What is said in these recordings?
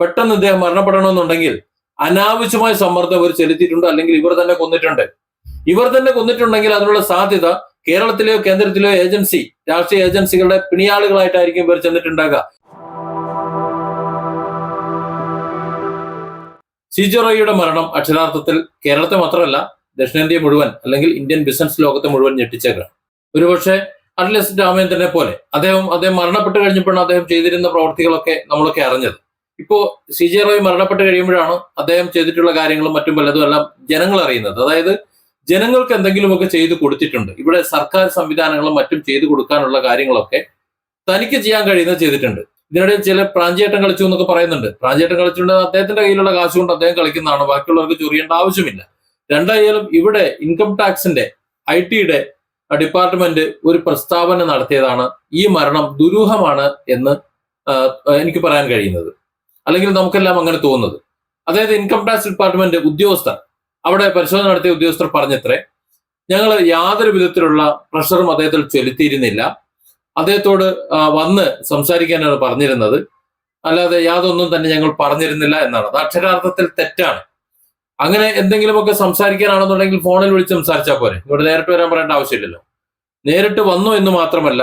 പെട്ടെന്ന് ഇദ്ദേഹം മരണപ്പെടണമെന്നുണ്ടെങ്കിൽ അനാവശ്യമായ സമ്മർദ്ദം ഇവർ ചെലുത്തിയിട്ടുണ്ട് അല്ലെങ്കിൽ ഇവർ തന്നെ കൊന്നിട്ടുണ്ട്. ഇവർ തന്നെ കൊന്നിട്ടുണ്ടെങ്കിൽ അതിനുള്ള സാധ്യത കേരളത്തിലെയോ കേന്ദ്രത്തിലെയോ ഏജൻസി രാഷ്ട്രീയ ഏജൻസികളുടെ പിണിയാളുകളായിട്ടായിരിക്കും ഇവർ ചെന്നിട്ടുണ്ടാകുക. സിജോറോയുടെ മരണം അക്ഷരാർത്ഥത്തിൽ കേരളത്തെ മാത്രമല്ല ദക്ഷിണേന്ത്യ മുഴുവൻ അല്ലെങ്കിൽ ഇന്ത്യൻ ബിസിനസ് ലോകത്തെ മുഴുവൻ ഞെട്ടിച്ചേക്കാം ഒരുപക്ഷെ അറ്റ്ലസ് രാമേന്ദ്രനെ പോലെ അദ്ദേഹം അദ്ദേഹം മരണപ്പെട്ട് കഴിഞ്ഞപ്പോഴാണ് അദ്ദേഹം ചെയ്തിരുന്ന പ്രവർത്തികളൊക്കെ നമ്മളൊക്കെ അറിഞ്ഞത്. ഇപ്പോ സി ജെ റോയ് മരണപ്പെട്ട് കഴിയുമ്പോഴാണ് അദ്ദേഹം ചെയ്തിട്ടുള്ള കാര്യങ്ങളും മറ്റും പലതും എല്ലാം ജനങ്ങൾ അറിയുന്നത്? അതായത് ജനങ്ങൾക്ക് എന്തെങ്കിലുമൊക്കെ ചെയ്തു കൊടുത്തിട്ടുണ്ട്. ഇവിടെ സർക്കാർ സംവിധാനങ്ങളും മറ്റും ചെയ്തു കൊടുക്കാനുള്ള കാര്യങ്ങളൊക്കെ തനിക്ക് ചെയ്യാൻ കഴിയുന്നത് ചെയ്തിട്ടുണ്ട്. ഇതിനിടയിൽ ചില പ്രാഞ്ചേട്ടം കളിച്ചു എന്നൊക്കെ പറയുന്നുണ്ട്. പ്രാഞ്ചേട്ടം കളിച്ചുകൊണ്ട് അദ്ദേഹത്തിന്റെ കയ്യിലുള്ള കാശ് കൊണ്ട് അദ്ദേഹം കളിക്കുന്നതാണ്. ബാക്കിയുള്ളവർക്ക് ചൊറിയേണ്ട ആവശ്യമില്ല. രണ്ടായാലും ഇവിടെ ഇൻകം ടാക്സിന്റെ ഐ ടിയുടെ ഡിപ്പാർട്ട്മെന്റ് ഒരു പ്രസ്താവന നടത്തിയതാണ്. ഈ മരണം ദുരൂഹമാണ് എന്ന് എനിക്ക് പറയാൻ കഴിയുന്നത്. അല്ലെങ്കിൽ നമുക്കെല്ലാം അങ്ങനെ തോന്നുന്നത്. അതായത് ഇൻകം ടാക്സ് ഡിപ്പാർട്ട്മെന്റ് ഉദ്യോഗസ്ഥർ അവിടെ പരിശോധന നടത്തിയ ഉദ്യോഗസ്ഥർ പറഞ്ഞത്രേ ഞങ്ങൾ യാതൊരു വിധത്തിലുള്ള പ്രഷറും അദ്ദേഹത്തിൽ ചെലുത്തിയിരുന്നില്ല. അദ്ദേഹത്തോട് വന്ന് സംസാരിക്കാനാണ് പറഞ്ഞിരുന്നത്. അല്ലാതെ യാതൊന്നും തന്നെ ഞങ്ങൾ പറഞ്ഞിരുന്നില്ല എന്നാണ്. അത് അക്ഷരാർത്ഥത്തിൽ തെറ്റാണ്. അങ്ങനെ എന്തെങ്കിലുമൊക്കെ സംസാരിക്കാനാണെന്നുണ്ടെങ്കിൽ ഫോണിൽ വിളിച്ച് സംസാരിച്ചാൽ പോരെ. ഇവിടെ നേരിട്ട് വരാൻ പറയേണ്ട ആവശ്യമില്ലല്ലോ. നേരിട്ട് വന്നു എന്ന് മാത്രമല്ല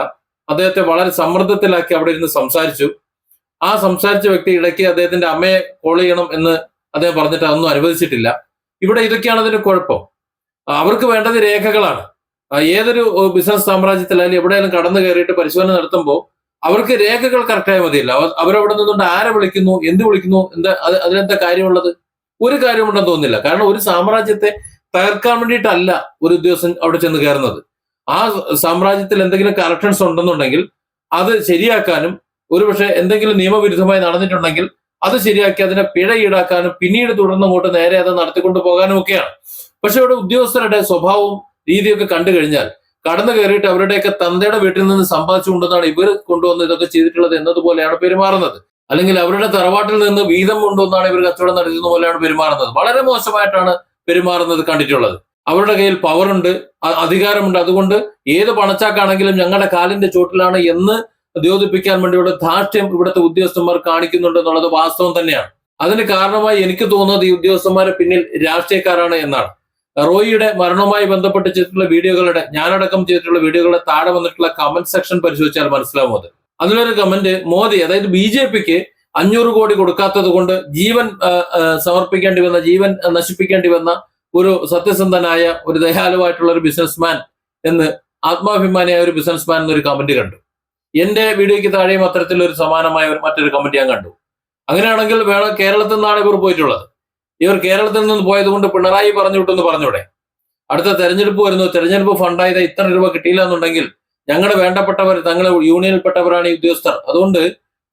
അദ്ദേഹത്തെ വളരെ സമ്മർദ്ദത്തിലാക്കി അവിടെ ഇരുന്ന് സംസാരിച്ചു. ആ സംസാരിച്ച വ്യക്തി ഇടയ്ക്ക് അദ്ദേഹത്തിന്റെ അമ്മയെ കോൾ ചെയ്യണം എന്ന് അദ്ദേഹം പറഞ്ഞിട്ട് അതൊന്നും അനുവദിച്ചിട്ടില്ല. ഇവിടെ ഇതൊക്കെയാണ് അതിന്റെ കുഴപ്പം. അവർക്ക് വേണ്ടത് രേഖകളാണ്. ഏതൊരു ബിസിനസ് സാമ്രാജ്യത്തിൽ അല്ലെങ്കിൽ എവിടെയെങ്കിലും കടന്നു കയറിയിട്ട് പരിശോധന നടത്തുമ്പോൾ അവർക്ക് രേഖകൾ കറക്റ്റായി മതിയല്ല. അവരവിടെ നിന്നുകൊണ്ട് ആരെ വിളിക്കുന്നു എന്ത് വിളിക്കുന്നു എന്താ അതിനെന്താ കാര്യമുള്ളത്? ഒരു കാര്യമുണ്ടെന്ന് തോന്നുന്നില്ല. കാരണം ഒരു സാമ്രാജ്യത്തെ തകർക്കാൻ വേണ്ടിയിട്ടല്ല ഒരു ഉദ്യോഗസ്ഥൻ അവിടെ ചെന്ന് കയറുന്നത്. ആ സാമ്രാജ്യത്തിൽ എന്തെങ്കിലും കറക്ഷൻസ് ഉണ്ടെന്നുണ്ടെങ്കിൽ അത് ശരിയാക്കാനും ഒരുപക്ഷെ എന്തെങ്കിലും നിയമവിരുദ്ധമായി നടന്നിട്ടുണ്ടെങ്കിൽ അത് ശരിയാക്കി അതിനെ പിഴ ഈടാക്കാനും പിന്നീട് തുടർന്ന് അങ്ങോട്ട് നേരെ അത് നടത്തിക്കൊണ്ടു പോകാനും ഒക്കെയാണ്. പക്ഷെ ഇവിടെ ഉദ്യോഗസ്ഥരുടെ സ്വഭാവവും രീതിയൊക്കെ കണ്ടു കഴിഞ്ഞാൽ കടന്നു കയറിയിട്ട് അവരുടെയൊക്കെ തന്തയുടെ വീട്ടിൽ നിന്ന് സമ്പാദിച്ചുകൊണ്ടെന്നാണ് ഇവർ കൊണ്ടുവന്ന് ഇതൊക്കെ ചെയ്തിട്ടുള്ളത് എന്നതുപോലെയാണ് പെരുമാറുന്നത്. അല്ലെങ്കിൽ അവരുടെ തറവാട്ടിൽ നിന്ന് വീതം കൊണ്ടുവന്നാണ് ഇവർ കച്ചവടം നടത്തുന്ന പോലെയാണ് പെരുമാറുന്നത്. വളരെ മോശമായിട്ടാണ് പെരുമാറുന്നത് കണ്ടിട്ടുള്ളത്. അവരുടെ കയ്യിൽ പവറുണ്ട് അധികാരമുണ്ട്. അതുകൊണ്ട് ഏത് പണച്ചാക്കാണെങ്കിലും ഞങ്ങളുടെ കാലിന്റെ ചോട്ടിലാണ് എന്ന് ദ്യോതിപ്പിക്കാൻ വേണ്ടിയുള്ള ധാർഷ്ട്യം ഇവിടുത്തെ ഉദ്യോഗസ്ഥന്മാർ കാണിക്കുന്നുണ്ട് എന്നുള്ളത് വാസ്തവം തന്നെയാണ്. അതിന് കാരണമായി എനിക്ക് തോന്നുന്നത് ഈ ഉദ്യോഗസ്ഥന്മാരെ പിന്നിൽ രാഷ്ട്രീയക്കാരാണ് എന്നാണ്. റോയിയുടെ മരണവുമായി ബന്ധപ്പെട്ട് ചെയ്തിട്ടുള്ള വീഡിയോകളുടെ ഞാനടക്കം ചെയ്തിട്ടുള്ള വീഡിയോകളുടെ താഴെ വന്നിട്ടുള്ള കമന്റ് സെക്ഷൻ പരിശോധിച്ചാൽ മനസ്സിലാവും അത്. അതിലൊരു കമന്റ് മോദി അതായത് ബി ജെ പിക്ക് അഞ്ഞൂറ് കോടി കൊടുക്കാത്തത് കൊണ്ട് ജീവൻ സമർപ്പിക്കേണ്ടി വന്ന ജീവൻ നശിപ്പിക്കേണ്ടി വന്ന ഒരു സത്യസന്ധനായ ഒരു ദയാലുവായിട്ടുള്ള ഒരു ബിസിനസ്മാൻ എന്ന് ആത്മാഭിമാനിയായ ഒരു ബിസിനസ്മാൻ എന്നൊരു കമന്റ് കണ്ടു. എന്റെ വീഡിയോയ്ക്ക് താഴെയും അത്തരത്തിൽ ഒരു സമാനമായ ഒരു മറ്റൊരു കമന്റ് ഞാൻ കണ്ടു. അങ്ങനെയാണെങ്കിൽ വേണം കേരളത്തിൽ നിന്നാണ് ഇവർ പോയിട്ടുള്ളത്. ഇവർ കേരളത്തിൽ നിന്ന് പോയത് കൊണ്ട് പിണറായി പറഞ്ഞു വിട്ടെന്ന് പറഞ്ഞൂടെ. അടുത്ത തെരഞ്ഞെടുപ്പ് വരുന്നു. തെരഞ്ഞെടുപ്പ് ഫണ്ടായത് ഇത്ര രൂപ കിട്ടിയില്ല എന്നുണ്ടെങ്കിൽ ഞങ്ങളുടെ വേണ്ടപ്പെട്ടവർ തങ്ങളെ യൂണിയനിൽപ്പെട്ടവരാണ് ഈ ഉദ്യോഗസ്ഥർ. അതുകൊണ്ട്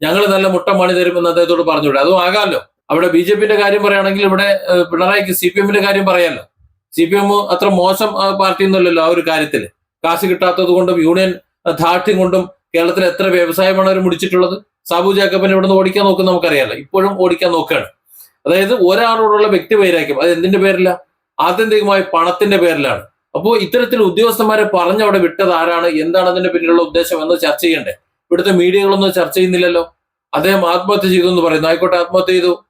ഞങ്ങൾ നല്ല മുട്ട മണി തരുമെന്ന് അദ്ദേഹത്തോട് പറഞ്ഞൂടെ. അതും ആകാമല്ലോ. അവിടെ ബി ജെ പിന്റെ കാര്യം പറയുകയാണെങ്കിൽ ഇവിടെ പിണറായിക്ക് സി പി എമ്മിന്റെ കാര്യം പറയാമല്ലോ. സി പി എം അത്ര മോശം പാർട്ടി ഒന്നുമല്ലല്ലോ ആ ഒരു കാര്യത്തിൽ കാശ് കിട്ടാത്തത് കൊണ്ടും യൂണിയൻ ധാർഢ്യം കൊണ്ടും കേരളത്തിൽ എത്ര വ്യവസായമാണ് അവർ മുടിച്ചിട്ടുള്ളത്? സാബു ജാക്കബിനെ ഇവിടുന്ന് ഓടിക്കാൻ നോക്കുന്ന നമുക്കറിയാലോ. ഇപ്പോഴും ഓടിക്കാൻ നോക്കുകയാണ് അതായത് ഒരാളോടുള്ള വ്യക്തി വൈരാഗ്യം. അത് എന്തിന്റെ പേരില? ആത്യന്തികമായി പണത്തിന്റെ പേരിലാണ്. അപ്പോൾ ഇത്തരത്തിൽ ഉദ്യോഗസ്ഥന്മാരെ പറഞ്ഞു അവിടെ വിട്ടത് ആരാണ്? എന്താണ് അതിന്റെ പിന്നിലുള്ള ഉദ്ദേശം എന്ന് ചർച്ച ചെയ്യണ്ടേ? ഇവിടുത്തെ മീഡിയകളൊന്നും ചർച്ച ചെയ്യുന്നില്ലല്ലോ. അദ്ദേഹം ആത്മഹത്യ ചെയ്തു എന്ന് പറയുന്നു. ആയിക്കോട്ടെ ആത്മഹത്യ ചെയ്തു.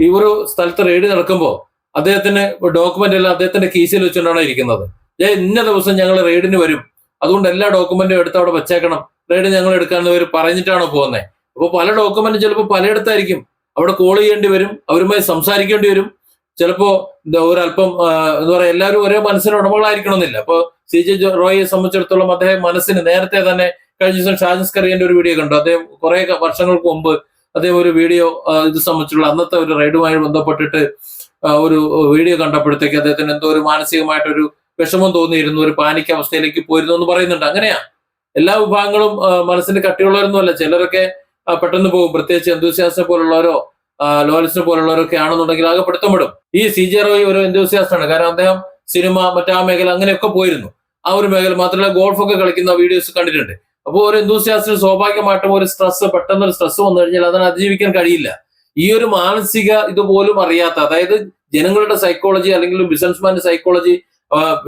ഈ ഒരു സ്ഥലത്ത് റെയ്ഡ് നടക്കുമ്പോൾ അദ്ദേഹത്തിന് ഡോക്യുമെന്റ് എല്ലാം അദ്ദേഹത്തിന്റെ കീസിൽ വെച്ചുകൊണ്ടാണ് ഇരിക്കുന്നത്. ഇന്ന ദിവസം ഞങ്ങൾ റെയ്ഡിന് വരും. അതുകൊണ്ട് എല്ലാ ഡോക്യുമെന്റും എടുത്ത് അവിടെ വെച്ചേക്കണം. റെയ്ഡ് ഞങ്ങൾ എടുക്കാമെന്ന് അവർ പറഞ്ഞിട്ടാണോ പോകുന്നത് അപ്പോൾ പല ഡോക്യുമെന്റ് ചിലപ്പോൾ പലയിടത്തായിരിക്കും. അവിടെ കോൾ ചെയ്യേണ്ടി വരും അവരുമായി സംസാരിക്കേണ്ടി വരും. ചിലപ്പോൾ ഒരല്പം എന്ന് എന്താ പറയാ എല്ലാവരും ഒരേ മനസ്സിന് ഉടമകളായിരിക്കണമെന്നില്ല. അപ്പൊ സി ജെ റോയിയെ സംബന്ധിച്ചിടത്തോളം അദ്ദേഹം മനസ്സിന് നേരത്തെ തന്നെ കഴിഞ്ഞ ദിവസം ഷാജിസ് കറിയന്റെ ഒരു വീഡിയോ കണ്ടു. അദ്ദേഹം കുറെ വർഷങ്ങൾക്ക് മുമ്പ് അദ്ദേഹം ഒരു വീഡിയോ ഇത് സംബന്ധിച്ചുള്ള അന്നത്തെ ഒരു റൈഡുമായി ബന്ധപ്പെട്ടിട്ട് ഒരു വീഡിയോ കണ്ടപ്പോഴത്തേക്ക് അദ്ദേഹത്തിന് എന്തോ ഒരു മാനസികമായിട്ടൊരു വിഷമം തോന്നിയിരുന്നു ഒരു പാനിക് അവസ്ഥയിലേക്ക് പോയിരുന്നു എന്ന് പറയുന്നുണ്ട്. അങ്ങനെയാ? എല്ലാ വിഭാഗങ്ങളും മനസ്സിന് കട്ടിയുള്ളവരൊന്നുമല്ല. ചിലരൊക്കെ പെട്ടെന്ന് പോകും. പ്രത്യേകിച്ച് എന്തുസിയാസിനെ പോലുള്ളവരോ ആ, ലോറൻസിനെ പോലുള്ളവരൊക്കെ ആണെന്നുണ്ടെങ്കിൽ ആകെ പെടുത്തപ്പെടും. ഈ സി ജെ റോയ് ഒരു എന്തുസിയാസ്റ്റാണ് കാരണം അദ്ദേഹം സിനിമ മറ്റാ മേഖല അങ്ങനെയൊക്കെ പോയിരുന്നു. ആ ഒരു മേഖല മാത്രമല്ല ഗോൾഫൊക്കെ കളിക്കുന്ന വീഡിയോസ് കണ്ടിട്ടുണ്ട്. അപ്പോൾ ഒരു എന്തുസിയാസ്റ്റിന് സ്വാഭാവികമായിട്ടും ഒരു സ്ട്രെസ് പെട്ടെന്ന് ഒരു സ്ട്രെസ് വന്നു കഴിഞ്ഞാൽ അതിനെ അതിജീവിക്കാൻ കഴിയില്ല. ഈ ഒരു മാനസിക ഇതുപോലും അറിയാത്ത അതായത് ജനങ്ങളുടെ സൈക്കോളജി അല്ലെങ്കിൽ ബിസിനസ്മാന്റെ സൈക്കോളജി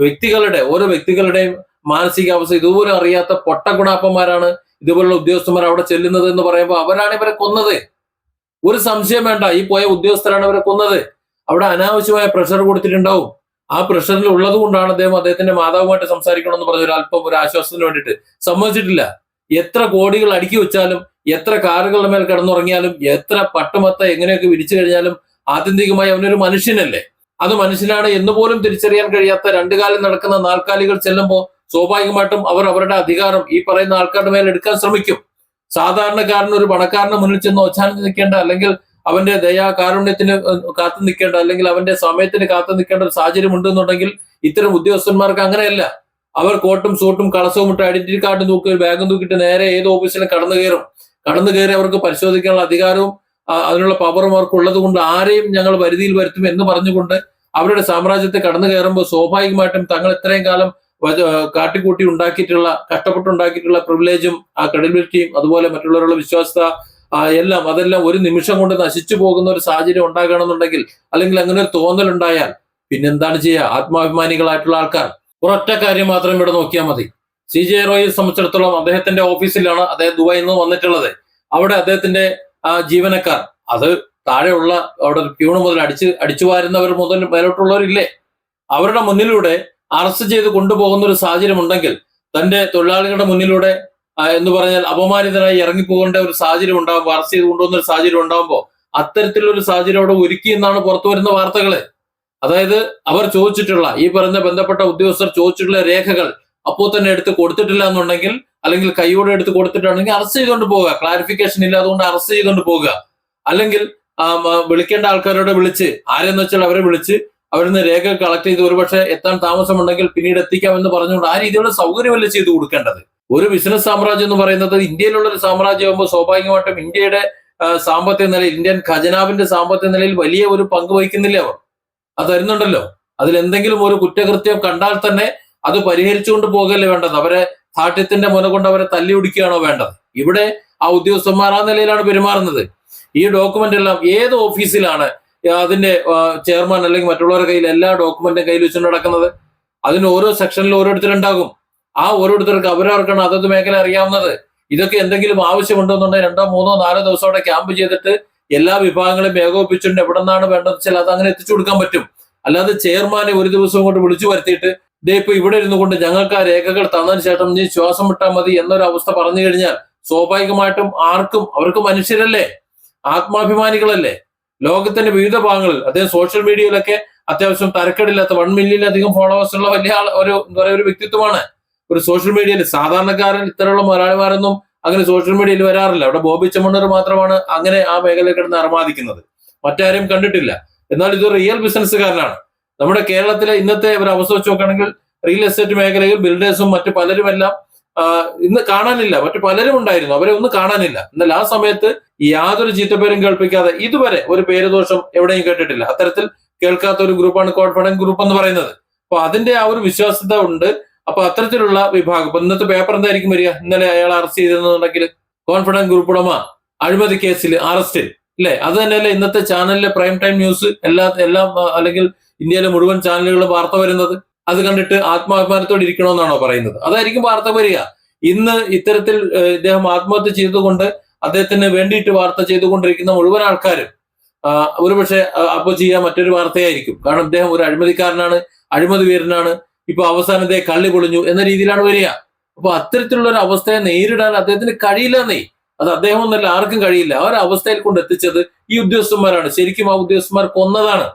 വ്യക്തികളുടെ ഓരോ വ്യക്തികളുടെയും മാനസികാവസ്ഥ ഇതുപോലും അറിയാത്ത പൊട്ട ഗുണാപ്പന്മാരാണ് ഇതുപോലുള്ള ഉദ്യോഗസ്ഥന്മാർ അവിടെ ചെല്ലുന്നത് എന്ന് പറയുമ്പോൾ അവരാണ് ഇവരെ കൊന്നത്. ഒരു സംശയം വേണ്ട. ഈ പോയ ഉദ്യോഗസ്ഥരാണ് ഇവരെ കൊന്നത്. അവിടെ അനാവശ്യമായ പ്രഷർ കൊടുത്തിട്ടുണ്ടാവും. ആ പ്രഷറിൽ ഉള്ളത് കൊണ്ടാണ് അദ്ദേഹം അദ്ദേഹത്തിന്റെ മാതാവുമായിട്ട് സംസാരിക്കണമെന്ന് പറഞ്ഞ ഒരു അല്പം ഒരു ആശ്വാസത്തിന് വേണ്ടിയിട്ട്. സമ്മതിച്ചിട്ടില്ല. എത്ര കോടികൾ അടുക്കി വെച്ചാലും എത്ര കാറുകളുടെ മേൽ കിടന്നുറങ്ങിയാലും എത്ര പട്ടുമത്ത എങ്ങനെയൊക്കെ വിരിച്ചു കഴിഞ്ഞാലും ആത്യന്തികമായി അവനൊരു മനുഷ്യനല്ലേ? അത് മനുഷ്യനാണ് എന്ന് പോലും തിരിച്ചറിയാൻ കഴിയാത്ത രണ്ടു കാലം നടക്കുന്ന നാൽക്കാലികൾ ചെല്ലുമ്പോൾ സ്വാഭാവികമായിട്ടും അവർ അവരുടെ അധികാരം ഈ പറയുന്ന ആൾക്കാരുടെ മേൽ എടുക്കാൻ ശ്രമിക്കും. സാധാരണക്കാരൻ ഒരു പണക്കാരന് മുന്നിൽ ചെന്ന് ഒച്ചാനിച്ച് നിൽക്കേണ്ട അല്ലെങ്കിൽ അവന്റെ ദയാ കാരുണ്യത്തിന് കാത്തു നിൽക്കേണ്ട അല്ലെങ്കിൽ അവന്റെ സമയത്തിന് കാത്തു നിൽക്കേണ്ട ഒരു സാഹചര്യം ഉണ്ടെന്നുണ്ടെങ്കിൽ ഇത്തരം ഉദ്യോഗസ്ഥന്മാർക്ക് അങ്ങനെയല്ല. അവർ കോട്ടും സൂട്ടും കളസവും ഇട്ട് ഐഡന്റിറ്റി കാർഡ് നോക്കി ഒരു ബാഗും തൂക്കിയിട്ട് നേരെ ഏത് ഓഫീസിലും കടന്നു കയറും. കടന്നു കയറി അവർക്ക് പരിശോധിക്കാനുള്ള അധികാരവും അതിനുള്ള പവറും അവർക്ക് ഉള്ളത് കൊണ്ട് ആരെയും ഞങ്ങൾ വരുതിയിൽ വരുത്തും എന്ന് പറഞ്ഞുകൊണ്ട് അവരുടെ സാമ്രാജ്യത്തെ കടന്നു കയറുമ്പോൾ സ്വാഭാവികമായിട്ടും തങ്ങൾ ഇത്രയും കാലം കാട്ടിക്കൂട്ടി ഉണ്ടാക്കിയിട്ടുള്ള കഷ്ടപ്പെട്ടുണ്ടാക്കിയിട്ടുള്ള പ്രിവിലേജും ആ ക്രെഡിബിലിറ്റിയും അതുപോലെ മറ്റുള്ളവരുടെ വിശ്വാസത എല്ലാം അതെല്ലാം ഒരു നിമിഷം കൊണ്ട് നശിച്ചു പോകുന്ന ഒരു സാഹചര്യം ഉണ്ടാകണമെന്നുണ്ടെങ്കിൽ അല്ലെങ്കിൽ അങ്ങനെ ഒരു തോന്നൽ ഉണ്ടായാൽ പിന്നെന്താണ് ചെയ്യുക? ആത്മാഭിമാനികളായിട്ടുള്ള ആൾക്കാർ. ഒരൊറ്റ കാര്യം മാത്രം ഇവിടെ നോക്കിയാൽ മതി. സി ജെ റോയെ സംബന്ധിച്ചിടത്തോളം അദ്ദേഹത്തിന്റെ ഓഫീസിലാണ് അദ്ദേഹം ദുബായിൽ നിന്ന് വന്നിട്ടുള്ളത്. അവിടെ അദ്ദേഹത്തിന്റെ ആ ജീവനക്കാർ. അത് താഴെയുള്ള അവിടെ പ്യൂണ് മുതൽ അടിച്ച് അടിച്ചു വാരുന്നവർ മുതൽ മേലോട്ടുള്ളവരില്ലേ? അവരുടെ മുന്നിലൂടെ അറസ്റ്റ് ചെയ്ത് കൊണ്ടുപോകുന്ന ഒരു സാഹചര്യം ഉണ്ടെങ്കിൽ തന്റെ തൊഴിലാളികളുടെ മുന്നിലൂടെ എന്ന് പറഞ്ഞാൽ അപമാനിതനായി ഇറങ്ങിപ്പോകേണ്ട ഒരു സാഹചര്യം ഉണ്ടാകുമ്പോൾ അറസ്റ്റ് ചെയ്ത് കൊണ്ടുപോകുന്ന ഒരു സാഹചര്യം ഉണ്ടാകുമ്പോൾ അത്തരത്തിലൊരു സാഹചര്യം അവിടെ ഒരുക്കി എന്നാണ് പുറത്തു വരുന്ന വാർത്തകൾ. അതായത് അവർ ചോദിച്ചിട്ടുള്ള ഈ പറഞ്ഞ ബന്ധപ്പെട്ട ഉദ്യോഗസ്ഥർ ചോദിച്ചിട്ടുള്ള രേഖകൾ അപ്പോൾ തന്നെ എടുത്ത് കൊടുത്തിട്ടില്ല എന്നുണ്ടെങ്കിൽ അല്ലെങ്കിൽ കൈയോടെ എടുത്ത് കൊടുത്തിട്ടുണ്ടെങ്കിൽ അറസ്റ്റ് ചെയ്തുകൊണ്ട് പോവുക. ക്ലാരിഫിക്കേഷൻ ഇല്ല അതുകൊണ്ട് അറസ്റ്റ് ചെയ്തുകൊണ്ട് പോവുക. അല്ലെങ്കിൽ വിളിക്കേണ്ട ആൾക്കാരോട് വിളിച്ച് ആരെന്ന് വെച്ചാൽ അവരെ വിളിച്ച് അവരിൽ നിന്ന് രേഖ കളക്ട് ചെയ്ത് ഒരുപക്ഷെ എത്താൻ താമസമുണ്ടെങ്കിൽ പിന്നീട് എത്തിക്കാമെന്ന് പറഞ്ഞുകൊണ്ട് ആ രീതിയിലുള്ള സൗകര്യമല്ല ചെയ്തു കൊടുക്കേണ്ടത്? ഒരു ബിസിനസ് സാമ്രാജ്യം എന്ന് പറയുന്നത് ഇന്ത്യയിലുള്ള ഒരു സാമ്രാജ്യമാകുമ്പോൾ സ്വാഭാവികമായിട്ടും ഇന്ത്യയുടെ സാമ്പത്തിക നിലയിൽ ഇന്ത്യൻ ഖജനാവിന്റെ സാമ്പത്തിക നിലയിൽ വലിയ ഒരു പങ്ക് വഹിക്കുന്നില്ലേ അവർ? അത് തരുന്നുണ്ടല്ലോ. അതിൽ എന്തെങ്കിലും ഒരു കുറ്റകൃത്യം കണ്ടാൽ തന്നെ അത് പരിഹരിച്ചുകൊണ്ട് പോകല്ലേ വേണ്ടത്? അവരെ കാഠ്യത്തിന്റെ മുന കൊണ്ട് അവരെ തല്ലി ഒടിക്കുകയാണോ വേണ്ടത്? ഇവിടെ ആ ഉദ്യോഗസ്ഥന്മാർ ആ നിലയിലാണ് പെരുമാറുന്നത്. ഈ ഡോക്യുമെന്റ് എല്ലാം ഏത് ഓഫീസിലാണ് അതിന്റെ ചെയർമാൻ അല്ലെങ്കിൽ മറ്റുള്ളവരുടെ കയ്യിൽ എല്ലാ ഡോക്യുമെന്റും കയ്യിൽ വെച്ചുകൊണ്ട് നടക്കുന്നത്. അതിന് ഓരോ സെക്ഷനിൽ ഓരോരുത്തരുണ്ടാകും. ആ ഓരോരുത്തർക്ക് അവരവർക്കാണ് അതത് മേഖല അറിയാവുന്നത്. ഇതൊക്കെ എന്തെങ്കിലും ആവശ്യമുണ്ടെന്നുണ്ടെങ്കിൽ രണ്ടോ മൂന്നോ നാലോ ദിവസം അവിടെ ക്യാമ്പ് ചെയ്തിട്ട് എല്ലാ വിഭാഗങ്ങളും ഏകോപിപ്പിച്ചുകൊണ്ട് എവിടെ നിന്നാണ് വേണ്ടത് വെച്ചാൽ അത് അങ്ങനെ എത്തിച്ചു കൊടുക്കാൻ പറ്റും. അല്ലാതെ ചെയർമാനെ ഒരു ദിവസം കൊണ്ട് വിളിച്ചു വരുത്തിയിട്ട് ദേ ഇപ്പൊ ഇവിടെ ഇരുന്നു കൊണ്ട് ഞങ്ങൾക്ക് ആ രേഖകൾ തന്നതിന് ശേഷം നീ ശ്വാസം വിട്ടാൽ മതി എന്നൊരു അവസ്ഥ പറഞ്ഞു കഴിഞ്ഞാൽ സ്വാഭാവികമായിട്ടും ആർക്കും അവർക്ക് മനുഷ്യരല്ലേ? ആത്മാഭിമാനികളല്ലേ? ലോകത്തിന്റെ വിവിധ ഭാഗങ്ങളിൽ അദ്ദേഹം സോഷ്യൽ മീഡിയയിലൊക്കെ അത്യാവശ്യം തരക്കേടില്ലാത്ത വൺ മില്യണിലധികം ഫോളോവേഴ്സ് ഉള്ള വലിയ ഒരു എന്താ പറയുക ഒരു വ്യക്തിത്വമാണ്. ഒരു സോഷ്യൽ മീഡിയയിൽ സാധാരണക്കാരൻ ഇത്തരമുള്ള മലയാളിമാരൊന്നും അങ്ങനെ സോഷ്യൽ മീഡിയയിൽ വരാറില്ല. അവിടെ ബോബി ചെമ്മണ്ണർ മാത്രമാണ് അങ്ങനെ ആ മേഖലയിൽ കിടന്ന് അർമാദിക്കുന്നത്. മറ്റാരെയും കണ്ടിട്ടില്ല. എന്നാൽ ഇത് റിയൽ ബിസിനസ്സുകാരനാണ് നമ്മുടെ കേരളത്തിലെ ഇന്നത്തെ ഒരു അവസ്ഥ വെച്ച് നോക്കുകയാണെങ്കിൽ റിയൽ എസ്റ്റേറ്റ് മേഖലയിൽ ബിൽഡേഴ്സും മറ്റു പലരുമെല്ലാം ഇന്ന് കാണാനില്ല. മറ്റു പലരും ഉണ്ടായിരുന്നു. അവരെ ഒന്നും കാണാനില്ല. എന്നാൽ ആ സമയത്ത് യാതൊരു ചീത്തപ്പേരും കേൾപ്പിക്കാതെ ഇതുവരെ ഒരു പേരുദോഷം എവിടെയും കേട്ടിട്ടില്ല. അത്തരത്തിൽ കേൾക്കാത്ത ഒരു ഗ്രൂപ്പാണ് കോൺഫിഡൻസ് ഗ്രൂപ്പ് എന്ന് പറയുന്നത്. അപ്പൊ അതിന്റെ ആ ഒരു വിശ്വാസ്യത ഉണ്ട്. അപ്പൊ അത്തരത്തിലുള്ള വിഭാഗം ഇപ്പൊ ഇന്നത്തെ പേപ്പർ എന്തായിരിക്കും വരിക? ഇന്നലെ അയാൾ അറസ്റ്റ് ചെയ്തിരുന്നുണ്ടെങ്കിൽ കോൺഫിഡൻസ് ഗ്രൂപ്പ് ഉടമ അഴിമതി കേസിൽ അറസ്റ്റ്. അല്ലെ? അത് തന്നെയല്ലേ ഇന്നത്തെ ചാനലിലെ പ്രൈം ടൈം ന്യൂസ്? എല്ലാ എല്ലാം അല്ലെങ്കിൽ ഇന്ത്യയിലെ മുഴുവൻ ചാനലുകളും വാർത്ത വരുന്നത്. അത് കണ്ടിട്ട് ആത്മാഭിമാനത്തോടെ ഇരിക്കണമെന്നാണോ പറയുന്നത്. അതായിരിക്കും വാർത്ത വരിക. ഇന്ന് ഇത്തരത്തിൽ ഇദ്ദേഹം ആത്മഹത്യ ചെയ്തുകൊണ്ട് അദ്ദേഹത്തിന് വേണ്ടിയിട്ട് വാർത്ത ചെയ്തുകൊണ്ടിരിക്കുന്ന മുഴുവൻ ആൾക്കാരും ഒരുപക്ഷെ അപ്പോ ചെയ്യാൻ മറ്റൊരു വാർത്തയായിരിക്കും. കാരണം അദ്ദേഹം ഒരു അഴിമതിക്കാരനാണ് അഴിമതി വീരനാണ്. ഇപ്പൊ അവസാനത്തെ കള്ളി പൊളിഞ്ഞു എന്ന രീതിയിലാണ് വരിക. അപ്പൊ അത്തരത്തിലുള്ള ഒരു അവസ്ഥയെ നേരിടാൻ അദ്ദേഹത്തിന് കഴിയില്ല എന്നേ. അത് അദ്ദേഹം ഒന്നല്ല ആർക്കും കഴിയില്ല. ആ ഒരു അവസ്ഥയിൽ കൊണ്ട് എത്തിച്ചത് ഈ ഉദ്യോഗസ്ഥന്മാരാണ്. ശരിക്കും ആ ഉദ്യോഗസ്ഥന്മാർ കൊന്നതാണ്.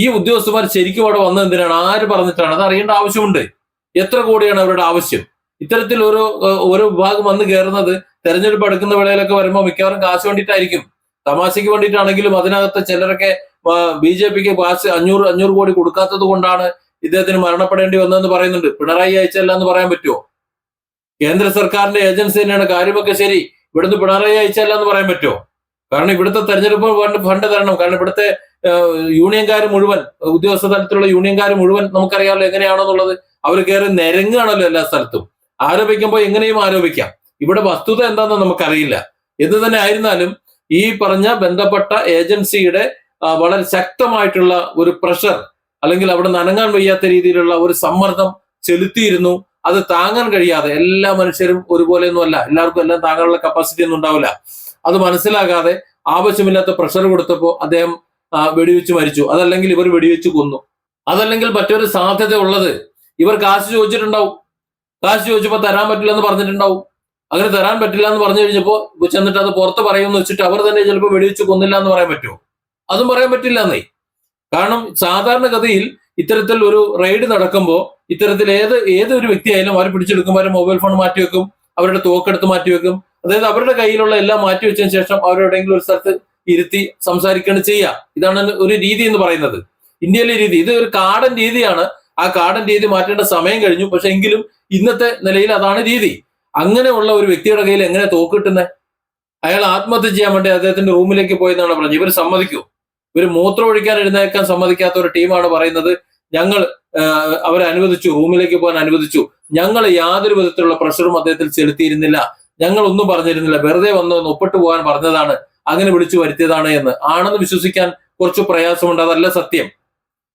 ഈ ഉദ്യോഗസ്ഥന്മാർ ശരിക്കും അവിടെ വന്നത് എന്തിനാണ്? ആര് പറഞ്ഞിട്ടാണ്? അത് അറിയേണ്ട ആവശ്യമുണ്ട്. എത്ര കോടിയാണ് അവരുടെ ആവശ്യം? ഇത്തരത്തിൽ ഒരു ഒരു വിഭാഗം വന്ന് കയറുന്നത് തെരഞ്ഞെടുപ്പ് എടുക്കുന്ന വേളയിലൊക്കെ വരുമ്പോൾ മിക്കവാറും കാശ് വേണ്ടിയിട്ടായിരിക്കും. തമാശയ്ക്ക് വേണ്ടിയിട്ടാണെങ്കിലും അതിനകത്ത് ചിലരൊക്കെ ബി ജെ പിക്ക് കാശ് അഞ്ഞൂറ് അഞ്ഞൂറ് കോടി കൊടുക്കാത്തത് കൊണ്ടാണ് ഇദ്ദേഹത്തിന് മരണപ്പെടേണ്ടി വന്നതെന്ന് പറയുന്നുണ്ട്. പിണറായി അയച്ചല്ല എന്ന് പറയാൻ പറ്റുമോ? കേന്ദ്ര സർക്കാരിന്റെ ഏജൻസി തന്നെയാണ്. കാര്യമൊക്കെ ശരി. ഇവിടുന്ന് പിണറായി അയച്ചല്ല എന്ന് പറയാൻ പറ്റുമോ? കാരണം ഇവിടുത്തെ തെരഞ്ഞെടുപ്പ് ഫണ്ട് തരണം. കാരണം ഇവിടുത്തെ യൂണിയൻകാർ മുഴുവൻ ഉദ്യോഗസ്ഥ തലത്തിലുള്ള യൂണിയൻകാർ മുഴുവൻ നമുക്കറിയാമല്ലോ എങ്ങനെയാണെന്നുള്ളത്. അവർ കയറി നിരങ്ങുകയാണല്ലോ എല്ലാ സ്ഥലത്തും. ആരോപിക്കുമ്പോൾ എങ്ങനെയും ആരോപിക്കാം. ഇവിടെ വസ്തുത എന്താണെന്ന് നമുക്കറിയില്ല. എന്ത് തന്നെ ആയിരുന്നാലും ഈ പറഞ്ഞ ബന്ധപ്പെട്ട ഏജൻസിയുടെ വളരെ ശക്തമായിട്ടുള്ള ഒരു പ്രഷർ അല്ലെങ്കിൽ അവിടെ നനങ്ങാൻ വയ്യാത്ത രീതിയിലുള്ള ഒരു സമ്മർദ്ദം ചെലുത്തിയിരുന്നു. അത് താങ്ങാൻ കഴിയാതെ എല്ലാ മനുഷ്യരും ഒരുപോലെയൊന്നും അല്ല. എല്ലാവർക്കും എല്ലാം താങ്ങാനുള്ള കപ്പാസിറ്റി ഒന്നും ഉണ്ടാവില്ല. അത് മനസ്സിലാകാതെ ആവശ്യമില്ലാത്ത പ്രഷർ കൊടുത്തപ്പോൾ അദ്ദേഹം വെടിവെച്ച് മരിച്ചു. അതല്ലെങ്കിൽ ഇവർ വെടിവെച്ച് കൊന്നു. അതല്ലെങ്കിൽ മറ്റൊരു സാധ്യത ഉള്ളത് ഇവർ കാശ് ചോദിച്ചിട്ടുണ്ടാവും. കാശ് ചോദിച്ചപ്പോൾ തരാൻ പറ്റില്ല എന്ന് പറഞ്ഞിട്ടുണ്ടാവും. അങ്ങനെ തരാൻ പറ്റില്ല എന്ന് പറഞ്ഞു കഴിഞ്ഞപ്പോൾ ചെന്നിട്ട് അത് പുറത്ത് പറയുമെന്ന് വെച്ചിട്ട് അവർ തന്നെ ചിലപ്പോൾ വെടിവെച്ച് കൊന്നില്ല എന്ന് പറയാൻ പറ്റുമോ? അതും പറയാൻ പറ്റില്ല എന്നേ കാരണം സാധാരണഗതിയിൽ ഇത്തരത്തിൽ ഒരു റെയ്ഡ് നടക്കുമ്പോൾ ഇത്തരത്തിൽ ഏത് ഏതൊരു വ്യക്തിയായാലും അവർ പിടിച്ചെടുക്കുമ്പോൾ അവരുടെ മൊബൈൽ ഫോൺ മാറ്റി വെക്കും. അവരുടെ തോക്കെടുത്ത് മാറ്റിവെക്കും അതായത് അവരുടെ കയ്യിലുള്ള എല്ലാം മാറ്റി മാറ്റിവെച്ചതിന് ശേഷം അവരെവിടെയെങ്കിലും ഒരു സ്ഥലത്ത് ഇരുത്തി സംസാരിക്കുകയാണ് ചെയ്യുക ഇതാണ് ഒരു രീതി എന്ന് പറയുന്നത്. ഇന്ത്യയിലെ രീതി. ഇത് ഒരു കാടൻ രീതിയാണ്. ആ കാടൻ രീതി മാറ്റേണ്ട സമയം കഴിഞ്ഞു. പക്ഷെ എങ്കിലും ഇന്നത്തെ നിലയിൽ അതാണ് രീതി. അങ്ങനെയുള്ള ഒരു വ്യക്തിയുടെ കയ്യിൽ എങ്ങനെ തോക്ക് കിട്ടുന്നത് അയാൾ ആത്മഹത്യ ചെയ്യാൻ വേണ്ടി അദ്ദേഹത്തിന്റെ റൂമിലേക്ക് പോയെന്നാണ് പറഞ്ഞത്. ഇവർ സമ്മതിക്കൂ. ഇവർ മൂത്രം ഒഴിക്കാൻ എഴുന്നേക്കാൻ സമ്മതിക്കാത്ത ഒരു ടീമാണ് പറയുന്നത്. ഞങ്ങൾ അവരെ അനുവദിച്ചു. റൂമിലേക്ക് പോകാൻ അനുവദിച്ചു. ഞങ്ങൾ യാതൊരു വിധത്തിലുള്ള പ്രഷറും അദ്ദേഹത്തിൽ ചെലുത്തിയിരുന്നില്ല. ഞങ്ങൾ ഒന്നും പറഞ്ഞിരുന്നില്ല. വെറുതെ വന്ന് ഒപ്പിട്ട് പോകാൻ പറഞ്ഞതാണ്. അങ്ങനെ വിളിച്ചു വരുത്തിയതാണ് എന്ന്. ആണെന്ന് വിശ്വസിക്കാൻ കുറച്ച് പ്രയാസമുണ്ട്. അതല്ല സത്യം.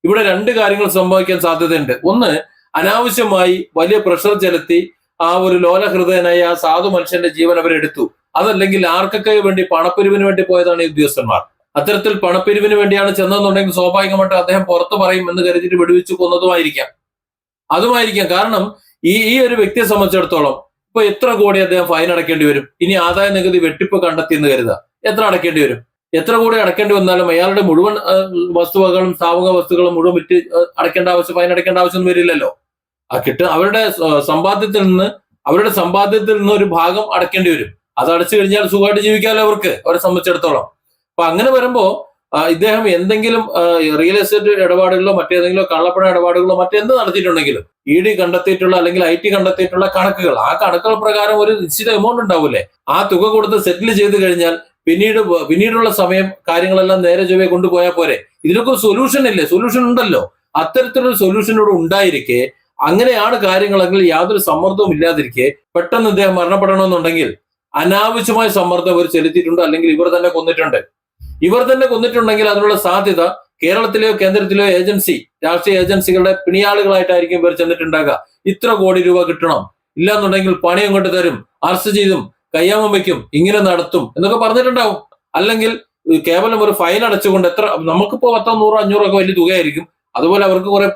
ഇവിടെ രണ്ട് കാര്യങ്ങൾ സംഭവിക്കാൻ സാധ്യതയുണ്ട്. ഒന്ന് അനാവശ്യമായി വലിയ പ്രഷർ ചെലുത്തി ആ ഒരു ലോലഹൃദയനായ ആ സാധു മനുഷ്യന്റെ ജീവൻ അവരെടുത്തു അതല്ലെങ്കിൽ ആർക്കൊക്കെ വേണ്ടി പണപ്പിരിവിന് വേണ്ടി പോയതാണ് ഈ ഉദ്യോഗസ്ഥന്മാർ. അത്തരത്തിൽ പണപ്പിരിവിന് വേണ്ടിയാണ് ചെന്നതെന്നുണ്ടെങ്കിൽ സ്വാഭാവികമായിട്ടും അദ്ദേഹം പുറത്തു പറയും എന്ന് കരുതിയിട്ട് വെടിവെച്ച് കൊന്നതുമായിരിക്കാം. അതുമായിരിക്കാം. കാരണം ഈ ഈ ഒരു വ്യക്തിയെ സംബന്ധിച്ചിടത്തോളം ഇപ്പൊ എത്ര കോടി അദ്ദേഹം ഫൈൻ അടക്കേണ്ടി വരും? ഇനി ആദായ നികുതി വെട്ടിപ്പ് കണ്ടെത്തി എന്ന് കരുതുക. എത്ര അടക്കേണ്ടി വരും? എത്ര കൂടി അടക്കേണ്ടി വന്നാലും അയാളുടെ മുഴുവൻ വസ്തുവകകളും സ്ഥാപക വസ്തുക്കളും മുഴുവൻ വിറ്റ് അടക്കേണ്ട ആവശ്യം ഫൈൻ അടക്കേണ്ട ആവശ്യമൊന്നും വരില്ലല്ലോ. ആ കിട്ട അവരുടെ സമ്പാദ്യത്തിൽ നിന്ന് അവരുടെ സമ്പാദ്യത്തിൽ നിന്ന് ഒരു ഭാഗം അടക്കേണ്ടി വരും. അത് അടച്ചു കഴിഞ്ഞാൽ സുഖമായിട്ട് ജീവിക്കാമല്ലോ അവർക്ക് അവരെ സംബന്ധിച്ചിടത്തോളം. അപ്പൊ അങ്ങനെ വരുമ്പോ ഇദ്ദേഹം എന്തെങ്കിലും റിയൽ എസ്റ്റേറ്റ് ഇടപാടുകളോ മറ്റേതെങ്കിലും കള്ളപ്പണ ഇടപാടുകളോ മറ്റെന്ത് നടത്തിയിട്ടുണ്ടെങ്കിലും ഇ ഡി കണ്ടെത്തിയിട്ടുള്ള അല്ലെങ്കിൽ ഐ ടി കണ്ടെത്തിയിട്ടുള്ള കണക്കുകൾ ആ കണക്കുകൾ പ്രകാരം ഒരു നിശ്ചിത എമൗണ്ട് ഉണ്ടാവില്ലേ ആ തുക കൊടുത്ത് സെറ്റിൽ ചെയ്ത് കഴിഞ്ഞാൽ പിന്നീട് പിന്നീടുള്ള സമയം കാര്യങ്ങളെല്ലാം നേരെ ചൊവ്വേ കൊണ്ടുപോയാൽ പോരെ. ഇതിനൊക്കെ സൊല്യൂഷൻ ഇല്ലേ? സൊല്യൂഷൻ ഉണ്ടല്ലോ. അത്തരത്തിലൊരു സൊല്യൂഷൻ ഇവിടെ ഉണ്ടായിരിക്കെ. അങ്ങനെയാണ് കാര്യങ്ങളെങ്കിൽ യാതൊരു സമ്മർദ്ദവും ഇല്ലാതിരിക്കെ. പെട്ടെന്ന് ഇദ്ദേഹം മരണപ്പെടണമെന്നുണ്ടെങ്കിൽ അനാവശ്യമായ സമ്മർദ്ദം ഇവർ ചെലുത്തിയിട്ടുണ്ട് അല്ലെങ്കിൽ ഇവർ തന്നെ കൊന്നിട്ടുണ്ട്. ഇവർ തന്നെ കൊന്നിട്ടുണ്ടെങ്കിൽ അതിനുള്ള സാധ്യത കേരളത്തിലെയോ കേന്ദ്രത്തിലെയോ ഏജൻസി രാഷ്ട്രീയ ഏജൻസികളുടെ പിണിയാളുകളായിട്ടായിരിക്കും ഇവർ ചെന്നിട്ടുണ്ടാകുക ഇത്ര കോടി രൂപ കിട്ടണം. ഇല്ലാന്നുണ്ടെങ്കിൽ പണി അങ്ങോട്ട് തരും അറസ്റ്റ് ചെയ്തും കയ്യാമം വയ്ക്കും ഇങ്ങനെ നടത്തും എന്നൊക്കെ പറഞ്ഞിട്ടുണ്ടാവും. അല്ലെങ്കിൽ കേവലം ഒരു ഫൈൻ അടച്ചുകൊണ്ട് എത്ര നമുക്കിപ്പോ പത്തോ നൂറോ അഞ്ഞൂറോ ഒക്കെ വലിയ തുകയായിരിക്കും. അതുപോലെ അവർക്ക് കുറെ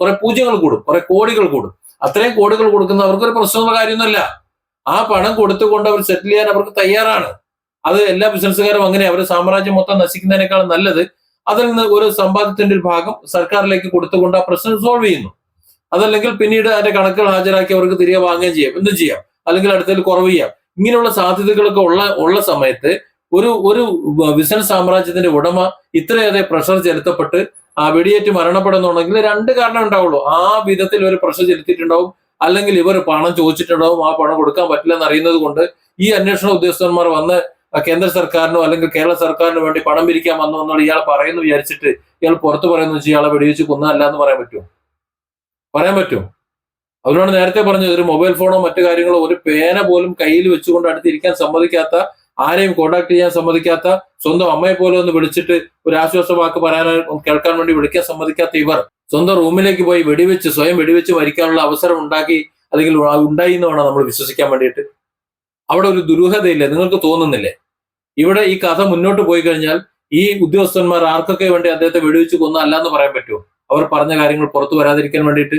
കുറെ പൂജ്യങ്ങൾ കൂടും കുറെ കോടികൾ കൂടും. അത്രയും കോടികൾ കൊടുക്കുന്ന അവർക്കൊരു പ്രശ്നമുള്ള കാര്യമൊന്നുമല്ല. ആ പണം കൊടുത്തുകൊണ്ട് അവർ സെറ്റിൽ ചെയ്യാൻ അവർക്ക് തയ്യാറാണ്. അത് എല്ലാ ബിസിനസ്സുകാരും അങ്ങനെ അവരുടെ സാമ്രാജ്യം മൊത്തം നശിക്കുന്നതിനേക്കാൾ നല്ലത് അതിൽ നിന്ന് ഒരു സമ്പാദ്യത്തിന്റെ ഒരു ഭാഗം സർക്കാരിലേക്ക് കൊടുത്തുകൊണ്ട് ആ പ്രശ്നം സോൾവ് ചെയ്യുന്നു. അതല്ലെങ്കിൽ പിന്നീട് അതിന്റെ കണക്കുകൾ ഹാജരാക്കി അവർക്ക് തിരികെ വാങ്ങുകയും ചെയ്യാം. എന്തും ചെയ്യാം. അല്ലെങ്കിൽ അടുത്തതിൽ കുറവ് ചെയ്യാം. ഇങ്ങനെയുള്ള സാധ്യതകളൊക്കെ ഉള്ള ഉള്ള സമയത്ത് ഒരു ഒരു ബിസിനസ് സാമ്രാജ്യത്തിന്റെ ഉടമ ഇത്രയേറെ പ്രഷർ ചെലുത്തപ്പെട്ട് ആ വെടിയേറ്റ് മരണപ്പെടുന്നുണ്ടെങ്കിൽ രണ്ട് കാരണം ഉണ്ടാവുള്ളൂ. ആ വിധത്തിൽ ഒരു പ്രഷർ ചെലുത്തിയിട്ടുണ്ടാവും. അല്ലെങ്കിൽ ഇവർ പണം ചോദിച്ചിട്ടുണ്ടാവും. ആ പണം കൊടുക്കാൻ പറ്റില്ല എന്ന് അറിയുന്നത് കൊണ്ട് ഈ അന്വേഷണ ഉദ്യോഗസ്ഥന്മാർ വന്ന് കേന്ദ്ര സർക്കാരിനോ അല്ലെങ്കിൽ കേരള സർക്കാരിനോ വേണ്ടി പണം പിരിക്കാൻ വന്നു എന്നുള്ള ഇയാൾ പറയുന്നു വിചാരിച്ചിട്ട് ഇയാൾ പുറത്ത് പറയുന്നു വെച്ച് ഇയാളെ വെടിവെച്ച് കൊന്നതല്ല എന്ന് പറയാൻ പറ്റുമോ? പറയാൻ പറ്റുമോ? അവരോട് നേരത്തെ പറഞ്ഞത് ഒരു മൊബൈൽ ഫോണോ മറ്റു കാര്യങ്ങളോ ഒരു പേന പോലും കയ്യിൽ വെച്ചുകൊണ്ട് അടുത്തിരിക്കാൻ സമ്മതിക്കാത്ത ആരെയും കോണ്ടാക്ട് ചെയ്യാൻ സമ്മതിക്കാത്ത സ്വന്തം അമ്മയെ പോലെ ഒന്ന് വിളിച്ചിട്ട് ഒരു ആശ്വാസ വാക്ക് പറയാൻ കേൾക്കാൻ വേണ്ടി വിളിക്കാൻ സമ്മതിക്കാത്ത ഇവർ സ്വന്തം റൂമിലേക്ക് പോയി വെടിവെച്ച് സ്വയം വെടിവെച്ച് മരിക്കാനുള്ള അവസരം ഉണ്ടാക്കി അല്ലെങ്കിൽ ഉണ്ടായി എന്ന് വേണം നമ്മൾ വിശ്വസിക്കാൻ വേണ്ടിയിട്ട്. അവിടെ ഒരു ദുരൂഹതയില്ലേ? നിങ്ങൾക്ക് തോന്നുന്നില്ലേ? ഇവിടെ ഈ കഥ മുന്നോട്ട് പോയി കഴിഞ്ഞാൽ ഈ ഉദ്യോഗസ്ഥന്മാർ ആർക്കൊക്കെ വേണ്ടി അദ്ദേഹത്തെ വെടിവെച്ച് കൊന്ന അല്ലാന്ന് പറയാൻ പറ്റുമോ? അവർ പറഞ്ഞ കാര്യങ്ങൾ പുറത്തു വരാതിരിക്കാൻ വേണ്ടിയിട്ട്